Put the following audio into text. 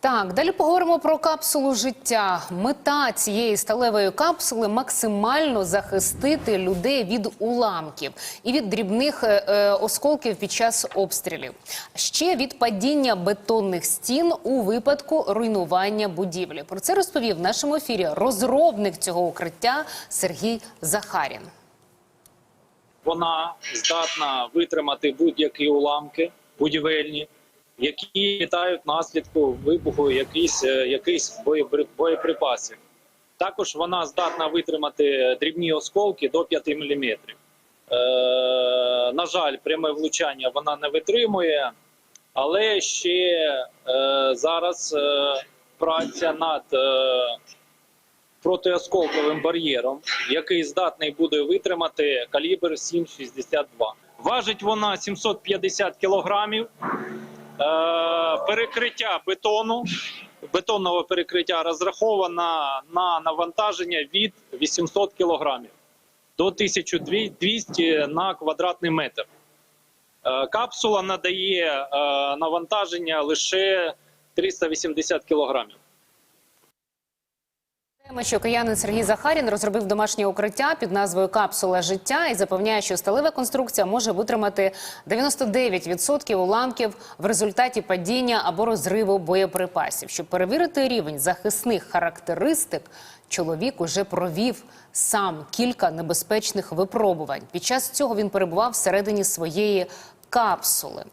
Так, далі поговоримо про капсулу життя. Мета цієї сталевої капсули максимально захистити людей від уламків і від дрібних е, е, осколків під час обстрілів. Ще від падіння бетонних стін у випадку руйнування будівлі. Про це розповів в нашому ефірі розробник цього укриття Сергій Захарін. вона здатна витримати будь-які уламки будівельні, які літають наслідку вибуху якийсь, е, боєприпасів. Також вона здатна витримати дрібні осколки до 5 мм. Е, на жаль, пряме влучання вона не витримує, але ще е, зараз е, праця над е, протиосколковим бар'єром, який здатний буде витримати калібр 7,62. Важить вона 750 кілограмів. Е, перекриття бетону, бетонного перекриття розраховано на навантаження від 800 кілограмів до 1200 на квадратний метр. Е, капсула надає е, навантаження лише 380 кілограмів. Що киянин Сергій Захарін розробив домашнє укриття під назвою Капсула життя і запевняє, що сталева конструкція може витримати 99% уламків в результаті падіння або розриву боєприпасів. Щоб перевірити рівень захисних характеристик, чоловік уже провів сам кілька небезпечних випробувань. Під час цього він перебував всередині своєї капсули.